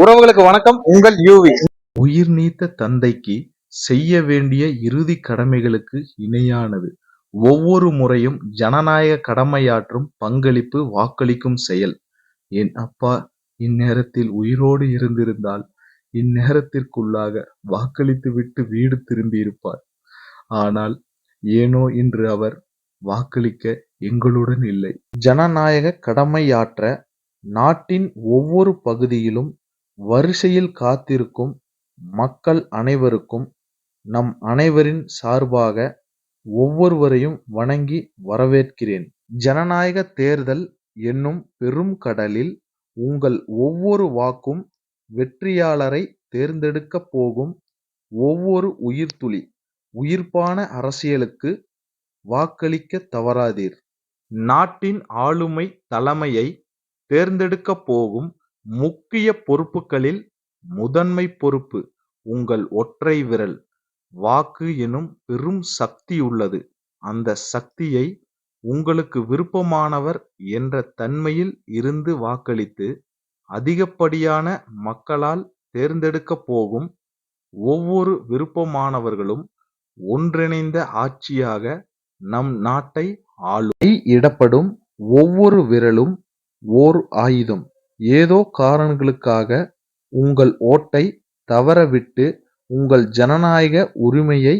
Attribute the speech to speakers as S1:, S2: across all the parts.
S1: உறவுகளுக்கு வணக்கம். உங்கள் யூவி.
S2: உயிர் நீத்த தந்தைக்கு செய்ய வேண்டிய இறுதி கடமைகளுக்கு இணையானது. ஒவ்வொரு முறையும் ஜனநாயக கடமையாற்றும் பங்களிப்பு வாக்களிக்கும் செயல். என் அப்பா இந்நேரத்தில் உயிரோடு இருந்திருந்தால் இந்நேரத்திற்குள்ளாக வாக்களித்து விட்டு வீடு திரும்பியிருப்பார். ஆனால் ஏனோ இன்று அவர் வாக்களிக்க எங்களுடன் இல்லை. ஜனநாயக கடமையாற்ற நாட்டின் ஒவ்வொரு பகுதியிலும் வரிசையில் காத்திருக்கும் மக்கள் அனைவருக்கும் நம் அனைவரின் சார்பாக ஒவ்வொருவரையும் வணங்கி வரவேற்கிறேன். ஜனநாயக தேர்தல் என்னும் பெரும் கடலில் உங்கள் ஒவ்வொரு வாக்கும் வெற்றியாளரை தேர்ந்தெடுக்கப் போகும் ஒவ்வொரு உயிர்த்துளி உயிர்ப்பான அரசியலுக்கு வாக்களிக்க தவறாதீர். நாட்டின் ஆளுமை தலைமையை தேர்ந்தெடுக்கப் போகும் முக்கிய பொறுப்புகளில் முதன்மை பொறுப்பு உங்கள் ஒற்றை விரல். வாக்கு எனும் பெரும் சக்தி உள்ளது. அந்த சக்தியை உங்களுக்கு விருப்பமானவர் என்ற தன்மையில் இருந்து வாக்களித்து அதிகப்படியான மக்களால் தேர்ந்தெடுக்கப் போகும் ஒவ்வொரு விருப்பமானவர்களும் ஒன்றிணைந்த ஆட்சியாக நம் நாட்டை ஆளும். இடப்படும் ஒவ்வொரு விரலும் ஓர் ஆயுதம். ஏதோ காரணங்களுக்காக உங்கள் ஓட்டை தவறவிட்டு உங்கள் ஜனநாயக உரிமையை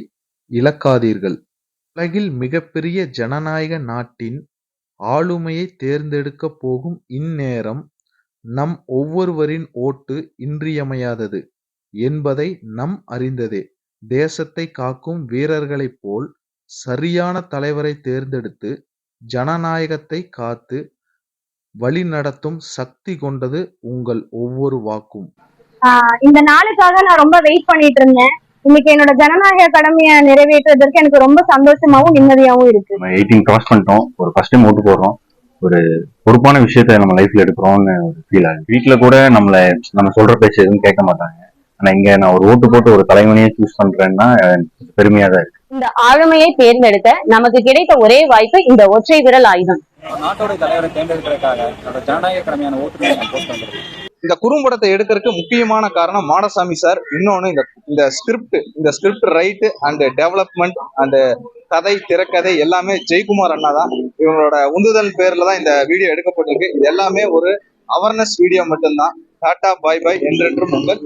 S2: இழக்காதீர்கள். உலகில் மிகப்பெரிய ஜனநாயக நாட்டின் ஆளுமையை தேர்ந்தெடுக்கப் போகும் இந்நேரம் நம் ஒவ்வொருவரின் ஓட்டு இன்றியமையாதது என்பதை நம் அறிந்ததே. தேசத்தை காக்கும் வீரர்களைப் போல் சரியான தலைவரை தேர்ந்தெடுத்து ஜனநாயகத்தை காத்து வழிநடத்தும் சக்தி கொண்டது உங்கள் ஒவ்வொரு வாக்கும்.
S3: இந்த நாளுக்காக நான் ரொம்ப வெயிட் பண்ணிட்டு இருந்தேன். இன்னைக்கு என்னோட ஜனநாயக கடமையை நிறைவேற்றுவதற்கு எனக்கு ரொம்ப சந்தோஷமாவும் நிம்மதியாவும் இருக்கு.
S4: நம்ம எயிட்டீன் கிராஸ் பண்ணிட்டோம். ஒரு ஃபர்ஸ்ட் டைம் ஓட்டு போடுறோம். ஒரு பொறுப்பான விஷயத்த நம்ம லைஃப்ல எடுக்கிறோம்னு ஒரு ஃபீல் ஆகுது வீட்ல கூட நம்மள நம்ம சொல்ற பேச்சு எதுவும் கேட்க மாட்டாங்க. ஆனா இங்க நான் ஒரு ஓட்டு போட்டு ஒரு தலைவனையே சூஸ் பண்றேன்னா பெருமையா தான் இருக்கு.
S5: இந்த ஆளுமையை தேர்ந்தெடுக்க நமக்கு கிடைத்த ஒரே வாய்ப்பு இந்த ஒற்றை விரல் ஆயுதம்.
S6: நாட்டோட தலைவரை தேர்ந்தெடுக்கிறதுக்காக என்னோட ஜனநாயக கடமையான ஓட்டுநர் நான் போஸ்ட்
S1: இந்த குறும்படத்தை எடுக்கிறதுக்கு முக்கியமான காரணம் மாடசாமி சார் இன்னொன்னு இந்த இந்த ஸ்கிரிப்ட் இந்த script write and development and கதை திரைக்கதை எல்லாமே ஜெயக்குமார் அண்ணா தான். இவங்களோட உந்துதல் பேர்ல தான் இந்த வீடியோ எடுக்கப்பட்டிருக்கு. இது எல்லாமே ஒரு அவேர்னஸ் வீடியோ மட்டும்தான். டாடா பாய் பாய் என்றென்றும் உங்கள்